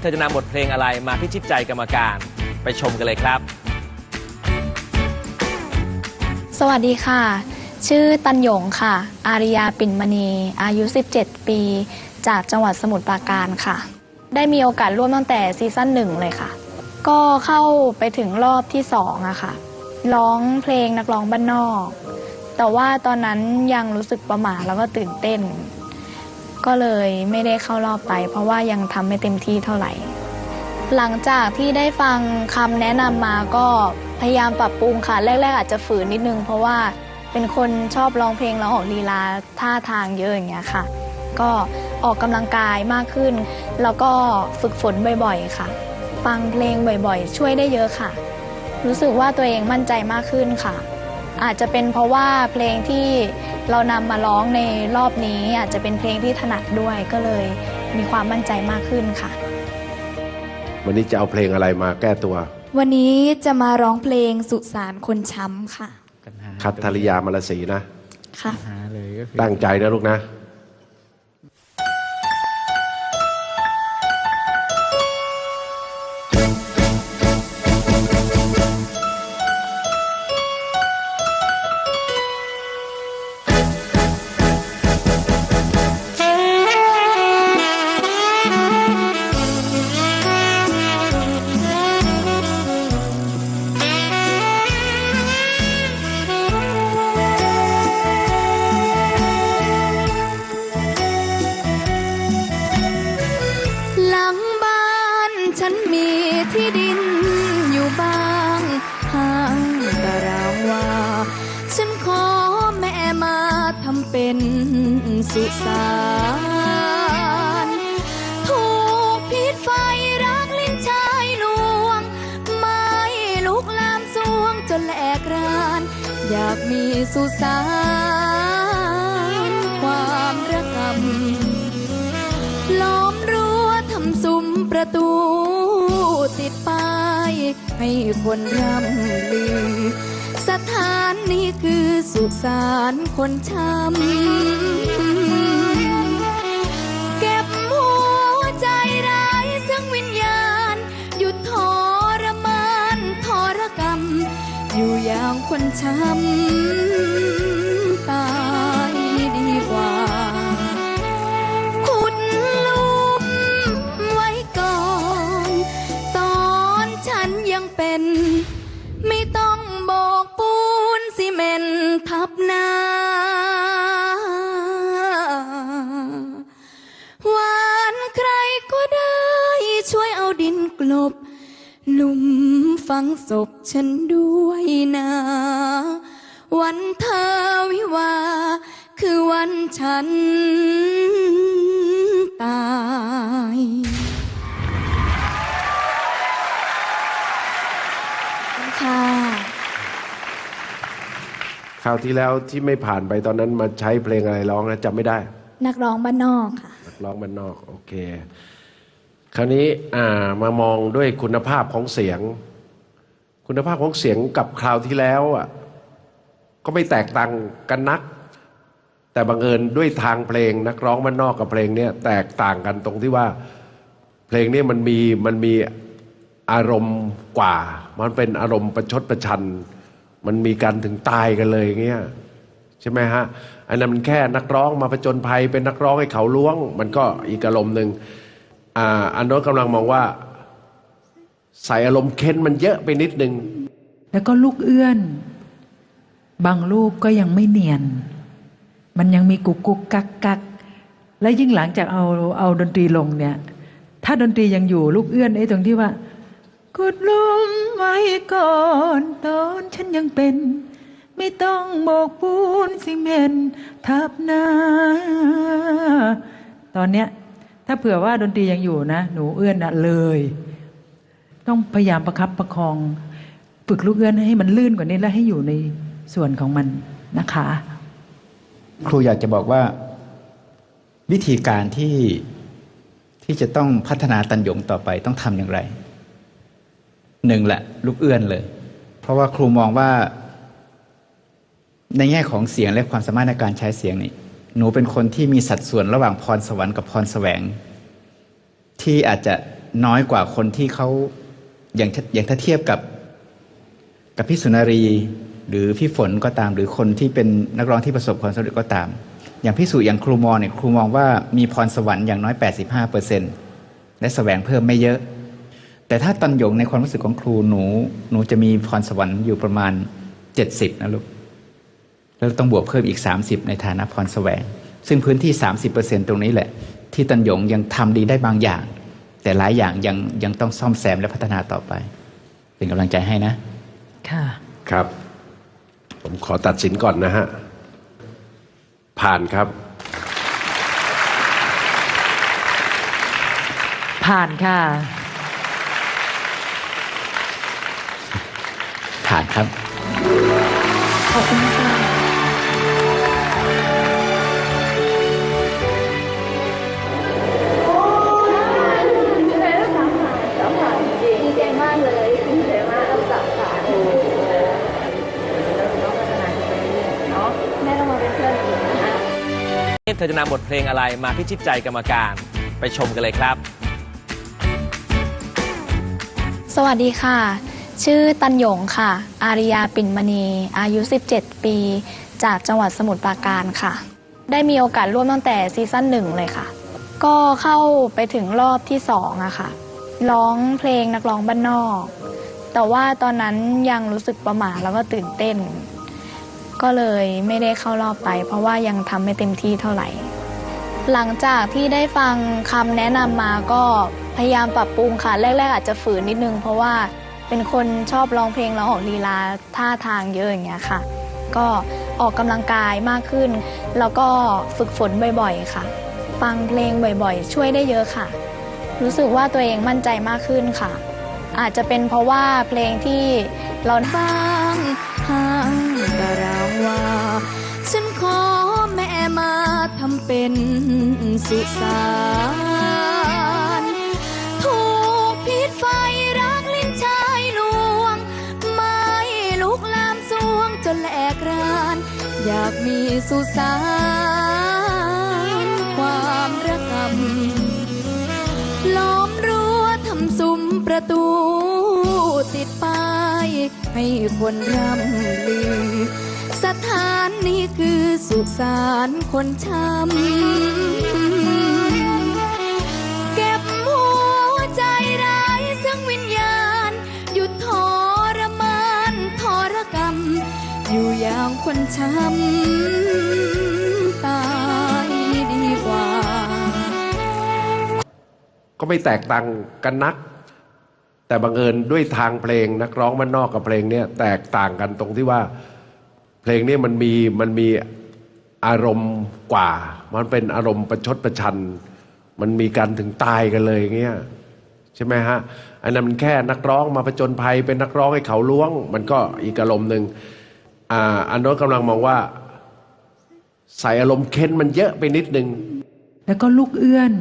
เธอจะนำบทเพลงอะไรมาพิชิตใจกรรมการไปชมกันเลยครับ สวัสดีค่ะ ชื่อตันหยงค่ะ อาริยาปิ่นมณี อายุ 17 ปี จากจังหวัดสมุทรปราการค่ะ ได้มีโอกาสร่วมตั้งแต่ซีซั่นหนึ่งเลยค่ะ ก็เข้าไปถึงรอบที่สองอะค่ะ ร้องเพลงนักร้องบ้านนอก แต่ว่าตอนนั้นยังรู้สึกประหม่าแล้วก็ตื่นเต้น ก็เลยไม่ได้เข้ารอบไป เพราะว่ายังทำไม่เต็มที่เท่าไหร่ หลังจากที่ได้ฟังคำแนะนำมาก็พยายามปรับปรุงค่ะ แรก ๆ อาจจะฝืนนิดนึง เพราะว่าเป็นคนชอบร้องเพลงแล้วออกลีลาท่าทางเยอะอย่างเงี้ยค่ะ ก็ออกกำลังกายมากขึ้น แล้วก็ฝึกฝนบ่อยๆ ค่ะ ฟังเพลงบ่อยๆ ช่วยได้เยอะค่ะ รู้สึกว่าตัวเองมั่นใจมากขึ้นค่ะ อาจจะเป็นเพราะว่าเพลงที่ เรานำมาร้องในรอบนี้อาจจะเป็นเพลงที่ถนัดด้วยก็เลยมีความมั่นใจมากขึ้นค่ะ วันนี้จะเอาเพลงอะไรมาแก้ตัว วันนี้จะมาร้องเพลงสุสานคนช้ำค่ะปัญหาคัทธริยามลสีนะ ค่ะปัญหาเลยก็คือตั้งใจนะลูกนะ สุสานถูกพิษไฟรักลิ้นชายลวง ไม่ลุกลามสวงจนแหลกราน อยากมีสุสานความระกำล้อมรั้วทำซุ้มประตูติดป้ายให้คนร่ำลือสถานนี้คือ สุสานคนช้ำเก็บหัวใจร้ายซึ่งวิญญาณ หยุดทรมานทรกรรม อยู่อย่างคนช้ำตา ช่วยเอาดินกลบ หลุมฝังศพฉันด้วยนะ วันเธอวิวาห์คือวันฉันตายค่ะคราวที่แล้วที่ไม่ผ่านไปตอนนั้นมาใช้เพลงอะไรร้องนะจำไม่ได้ นักร้องบ้านนอกค่ะ นักร้องบ้านนอก โอเค คราวนี้มามองด้วยคุณภาพของเสียง คุณภาพของเสียงกับคราวที่แล้วอะก็ไม่แตกต่างกันนัก แต่บังเอิญด้วยทางเพลงนักร้องบ้านนอกกับเพลงเนี้ยแตกต่างกันตรงที่ว่า เพลงนี้มันมีมันมีอารมณ์กว่า มันเป็นอารมณ์ประชดประชัน มันมีการถึงตายกันเลยอย่างเงี้ยใช่ไหมฮะอันนั้นมันแค่นักร้องมาผจญภัยเป็นนักร้องให้เขาล้วง มันก็อีกอารมณ์หนึ่ง อันโน้นกำลังมองว่า ใส่อารมณ์เค้นมันเยอะไปนิดนึง แล้วก็ลูกเอื้อน บางลูกก็ยังไม่เนียน มันยังมีกุกกุกกักกักและยิ่งหลังจากเอาเอาดนตรีลงเนี่ย ถ้าดนตรียังอยู่ลูกเอื้อนไอ้ตรงที่ว่ากดลมไว้ก่อนตอนฉันยังเป็น ไม่ต้องโบกปูนซีเมนทับหน้า ตอนเนี้ย ถ้าเผื่อว่าดนตรียังอยู่นะ หนูเอื้อนอะเลย ต้องพยายามประครับประคอง ฝึกลูกเอื้อนให้มันลื่นกว่านี้และให้อยู่ในส่วนของมันนะคะ ครูอยากจะบอกว่า วิธีการที่ที่จะต้องพัฒนาตันยงต่อไปต้องทำอย่างไรหนึ่งแหละลูกเอื้อนเลย เพราะว่าครูมองว่า ในแง่ของเสียงและความสามารถในการใช้เสียงนี่ หนูเป็นคนที่มีสัดส่วนระหว่างพรสวรรค์กับพรแสวง ที่อาจจะน้อยกว่าคนที่เขาอย่างถ้าอย่างถ้าเทียบกับ กับพี่สุนารี หรือพี่ฝนก็ตาม หรือคนที่เป็นนักร้องที่ประสบความสำเร็จก็ตาม อย่างพี่สุอย่างครูมอเนี่ยครูมองว่ามีพรสวรรค์อย่างน้อย 85เปอร์เซ็นและแสวงเพิ่มไม่เยอะ แต่ถ้าตันหยงในความรู้สึกของครูหนู หนูจะมีพรสวรรค์อยู่ประมาณ 70นะลูก แล้วต้องบวกเพิ่มอีก 30 ในฐานะพรแสวง ซึ่งพื้นที่ 30%ตรงนี้แหละ ที่ตันหยงยังทำดีได้บางอย่าง แต่หลายอย่างยังยังต้องซ่อมแซมและพัฒนาต่อไป เป็นกำลังใจให้นะ ค่ะ ครับ ผมขอตัดสินก่อนนะฮะ ผ่านครับ ผ่านค่ะ ผ่านครับ ขอบคุณค่ะ เธอจะนำบทเพลงอะไรมาพิชิตใจกรรมการไปชมกันเลยครับ สวัสดีค่ะ ชื่อตันหยงค่ะ อาริยาปิ่นมณี อายุ 17 ปี จากจังหวัดสมุทรปราการค่ะ ได้มีโอกาสร่วมตั้งแต่ซีซั่นหนึ่งเลยค่ะ ก็เข้าไปถึงรอบที่สองอะค่ะ ร้องเพลงนักร้องบ้านนอก แต่ว่าตอนนั้นยังรู้สึกประหม่าแล้วก็ตื่นเต้น ก็เลยไม่ได้เข้ารอบไป เพราะว่ายังทำไม่เต็มที่เท่าไหร่ หลังจากที่ได้ฟังคำแนะนำมาก็พยายามปรับปรุงค่ะ แรก ๆ อาจจะฝืนนิดนึง เพราะว่าเป็นคนชอบร้องเพลงแล้วออกลีลาท่าทางเยอะอย่างเงี้ยค่ะ ก็ออกกำลังกายมากขึ้น แล้วก็ฝึกฝนบ่อยๆ ค่ะ ฟังเพลงบ่อยๆ ช่วยได้เยอะค่ะ รู้สึกว่าตัวเองมั่นใจมากขึ้นค่ะ อาจจะเป็นเพราะว่าเพลงที่เราบ้างห่าง ฉันขอแม่มาทำเป็นสุสานถูกพิษไฟรักลิ้นชายลวง ไม่ลุกลามสวงจนแหลกราน อยากมีสุสานความระกำล้อมรั้วทำซุ้มประตูติดป้ายให้คนร่ำลือ นี้คือสุสานคนช้ำเก็บหัวใจร้ายซึ่งวิญญาณ หยุดทรมานทรกรรม อยู่อย่างคนช้ำตายดีกว่า ก็ไม่แตกต่างกันนัก แต่บังเอิญด้วยทางเพลงนักร้องมันนอกกับเพลงเนี้ยแตกต่างกันตรงที่ว่า เพลงนี้มันมีมันมีอารมณ์กว่า มันเป็นอารมณ์ประชดประชัน มันมีการถึงตายกันเลยอย่างเงี้ยใช่ไหมฮะอันนั้นมันแค่นักร้องมาประจนภัยเป็นนักร้องให้เขาล้วง มันก็อีกอารมณ์หนึ่งอ่าอันโน้นกำลังมองว่า ใส่อารมณ์เค้นมันเยอะไปนิดนึง แล้วก็ลูกเอื้อน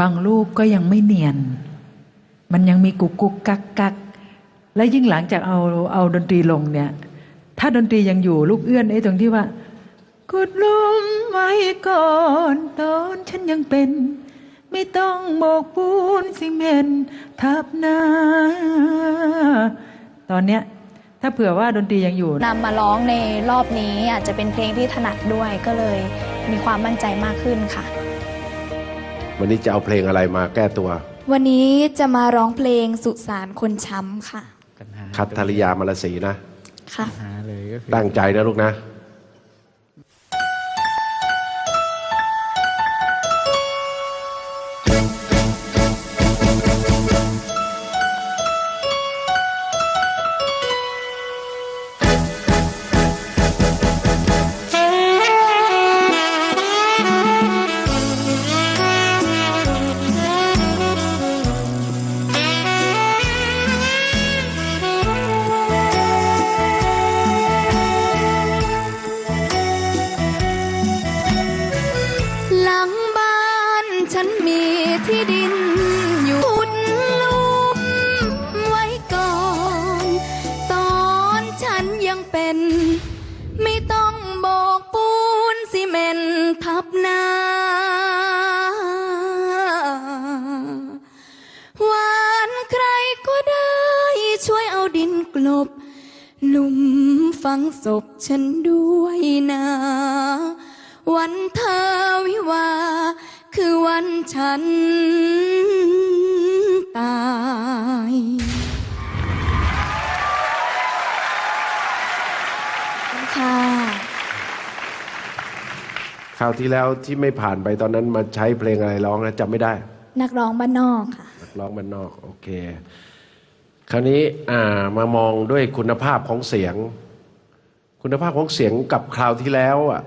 บางลูกก็ยังไม่เนียน มันยังมีกุกกุกกักกักและยิ่งหลังจากเอาเอาดนตรีลงเนี่ย ถ้าดนตรียังอยู่ลูกเอื้อนไอ้ตรงที่ว่ากดลมไว้ก่อนตอนฉันยังเป็น ไม่ต้องโบกปูนซีเมนต์ทับหน้า ตอนเนี้ยถ้าเผื่อว่าดนตรียังอยู่นำมาร้องในรอบนี้อาจจะเป็นเพลงที่ถนัดด้วยก็เลยมีความมั่นใจมากขึ้นค่ะ วันนี้จะเอาเพลงอะไรมาแก้ตัว วันนี้จะมาร้องเพลงสุสานคนช้ำค่ะคัทธริยามลสีนะ ค่ะ ตั้งใจนะลูกนะ นมีที่ดินอยู่ขุดลุมไว้ก่อน ตอนฉันยังเป็น ไม่ต้องโบกปูนซีเมนทับหน้า หวานใครก็ได้ช่วยเอาดินกลบลุมฝังศพฉันด้วยนะ วันเธอวิวา วันฉันตายขอบคุณค่ะคราวที่แล้วที่ไม่ผ่านไปตอนนั้นมาใช้เพลงอะไรร้องนะจำไม่ได้ นักร้องบ้านนอกค่ะ นักร้องบ้านนอก โอเค คราวนี้อ่ามามองด้วยคุณภาพของเสียง คุณภาพของเสียงกับคราวที่แล้วอะ